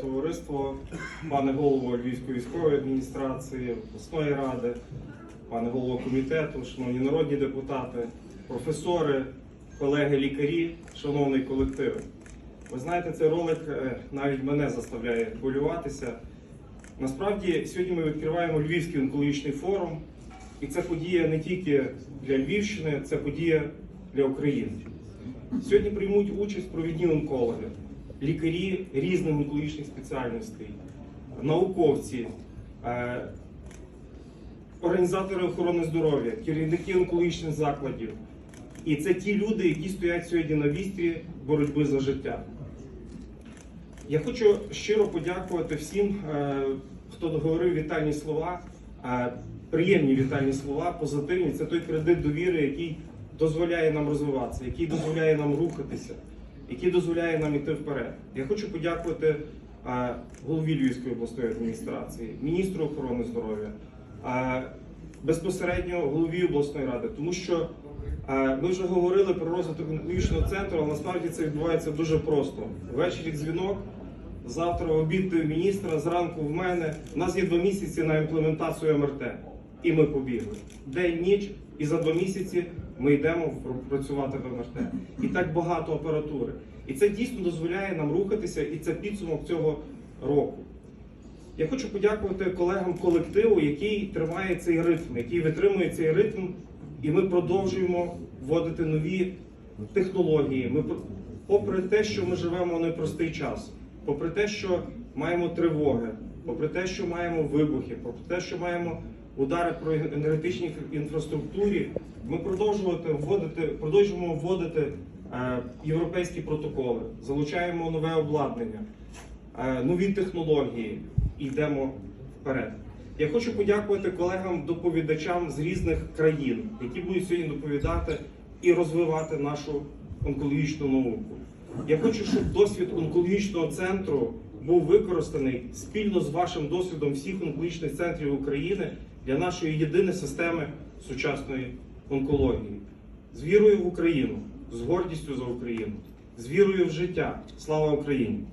Товариство, пане голово Львівської військової адміністрації, обласної ради, пане голово комітету, шановні народні депутати, професори, колеги лікарі, шановний колектив. Ви знаєте, цей ролик е, навіть мене заставляє хвилюватися. Насправді, сьогодні ми відкриваємо Львівський онкологічний форум, і це подія не тільки для Львівщини, це подія для України. Сьогодні приймуть участь провідні онкологи, лікарі різних онкологічних спеціальностей, науковці, е, організатори охорони здоров'я, керівники онкологічних закладів. І це ті люди, які стоять сьогодні на вістрі боротьби за життя. Я хочу щиро подякувати всім, е, хто говорив вітальні слова, е, приємні вітальні слова, позитивні. Це той кредит довіри, який дозволяє нам розвиватися, який дозволяє нам рухатися, який дозволяє нам йти вперед. Я хочу подякувати голові Львівської обласної адміністрації, міністру охорони здоров'я, безпосередньо голові обласної ради, тому що ми вже говорили про розвиток онкологічного центру, але насправді це відбувається дуже просто. Ввечері дзвінок. Завтра обід міністра, зранку в мене. У нас є два місяці на імплементацію МРТ. І ми побігли. День, ніч, і за два місяці ми йдемо працювати в МРТ. І так багато апаратури. І це дійсно дозволяє нам рухатися, і це підсумок цього року. Я хочу подякувати колегам колективу, який тримає цей ритм, який витримує цей ритм, і ми продовжуємо вводити нові технології. Ми попри те, що ми живемо в непростий час, попри те, що маємо тривоги, попри те, що маємо вибухи, попри те, що маємо удари про енергетичній інфра- інфраструктурі, ми продовжувати вводити, продовжуємо вводити е, європейські протоколи, залучаємо нове обладнання, е, нові технології і йдемо вперед. Я хочу подякувати колегам-доповідачам з різних країн, які будуть сьогодні доповідати і розвивати нашу онкологічну науку. Я хочу, щоб досвід онкологічного центру був використаний спільно з вашим досвідом всіх онкологічних центрів України для нашої єдиної системи сучасної онкології. З вірою в Україну, з гордістю за Україну, з вірою в життя. Слава Україні!